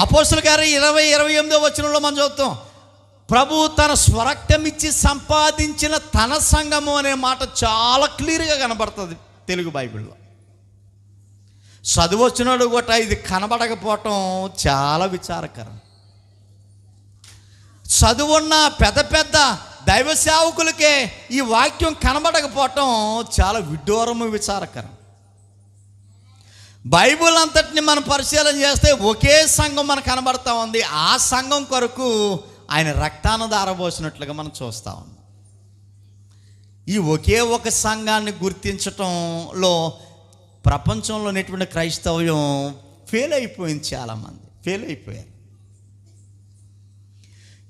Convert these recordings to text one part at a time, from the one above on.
అపోసులు గారి ఇరవై ఇరవై ఎనిమిదో వచనంలో మనం చదువుతాం ప్రభు తన స్వరక్తం ఇచ్చి సంపాదించిన తన సంఘము అనే మాట చాలా క్లియర్గా కనబడుతుంది తెలుగు బైబిల్లో. చదువుచ్చినాడు కూడా ఇది కనబడకపోవటం చాలా విచారకరం. చదువున్న పెద్ద పెద్ద దైవ సేవకులకే ఈ వాక్యం కనబడకపోవటం చాలా విడ్డూరము విచారకరం. బైబుల్ అంతటిని మనం పరిశీలన చేస్తే ఒకే సంఘం మనకు కనబడతా ఉంది. ఆ సంఘం కొరకు ఆయన రక్తాన దారబోసినట్లుగా మనం చూస్తా ఉన్నాం. ఈ ఒకే ఒక సంఘాన్ని గుర్తించటంలో ప్రపంచంలో ఉన్నటువంటి క్రైస్తవ్యం ఫెయిల్ అయిపోయింది చాలామంది. ఫెయిల్ అయిపోయారు.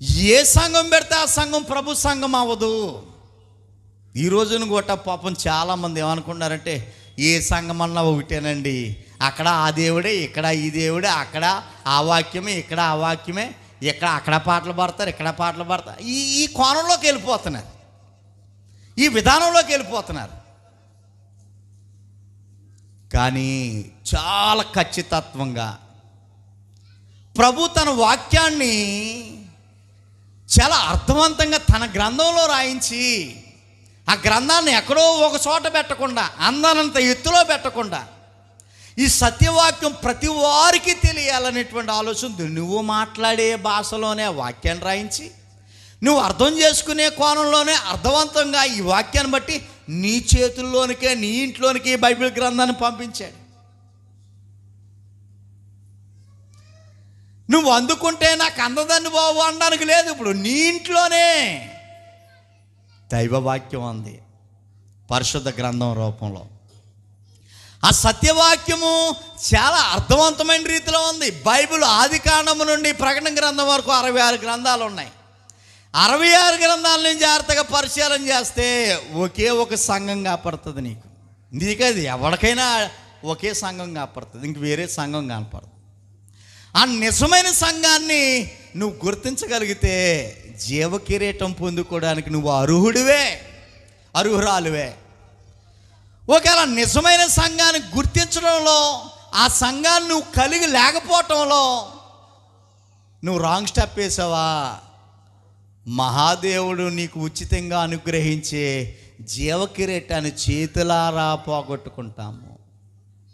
ఏ సంఘం పెడితే ఆ సంఘం ప్రభు సంఘం అవ్వదు. ఈ రోజున కూడా పాపం చాలామంది ఏమనుకున్నారంటే ఏ సంఘమన్నా ఒకటేనండి. అక్కడ ఆ దేవుడే ఇక్కడ ఈ దేవుడే అక్కడ ఆ వాక్యమే ఇక్కడ ఆ వాక్యమే ఇక్కడ అక్కడ పాటలు పాడతారు ఇక్కడ పాటలు పాడతారు. ఈ ఈ కోణంలోకి వెళ్ళిపోతున్నారు. ఈ విధానంలోకి వెళ్ళిపోతున్నారు. కానీ చాలా ఖచ్చితత్వంగా ప్రభు తన వాక్యాన్ని చాలా అర్థవంతంగా తన గ్రంథంలో రాయించి ఆ గ్రంథాన్ని ఎక్కడో ఒక చోట పెట్టకుండా అందనంత ఎత్తులో పెట్టకుండా ఈ సత్యవాక్యం ప్రతి వారికి తెలియాలనేటువంటి ఆలోచన నువ్వు మాట్లాడే భాషలోనే వాక్యాన్ని రాయించి నువ్వు అర్థం చేసుకునే కోణంలోనే అర్థవంతంగా ఈ వాక్యాన్ని బట్టి నీ చేతుల్లోనికే నీ ఇంట్లోనికి బైబిల్ గ్రంథాన్ని పంపించాడు. నువ్వు అందుకుంటే నాకు అందదండి బాబు అనడానికి లేదు. ఇప్పుడు నీ ఇంట్లోనే దైవవాక్యం ఉంది పరిశుద్ధ గ్రంథం రూపంలో. ఆ సత్యవాక్యము చాలా అర్థవంతమైన రీతిలో ఉంది. బైబిల్ ఆది కాండము నుండి ప్రకటన గ్రంథం వరకు అరవై ఆరు గ్రంథాలు ఉన్నాయి. అరవై ఆరు గ్రంథాలను జాగ్రత్తగా పరిశీలన చేస్తే ఒకే ఒక సంఘం కాపడుతుంది నీకు. నీకు అది ఎవరికైనా ఒకే సంఘం కాపడుతుంది. ఇంక వేరే సంఘం కనపడుతుంది ఆ నిజమైన సంఘాన్ని నువ్వు గుర్తించగలిగితే జీవ కిరీటం పొందుకోవడానికి నువ్వు అర్హుడివే అర్హురాలువే. ఒకవేళ నిజమైన సంఘాన్ని గుర్తించడంలో ఆ సంఘాన్ని నువ్వు కలిగి లేకపోవటంలో నువ్వు రాంగ్ స్టెప్ వేసావా? మహాదేవుడు నీకు ఉచితంగా అనుగ్రహించే జీవ కిరీటాన్ని చేతులారా పోగొట్టుకుంటాము.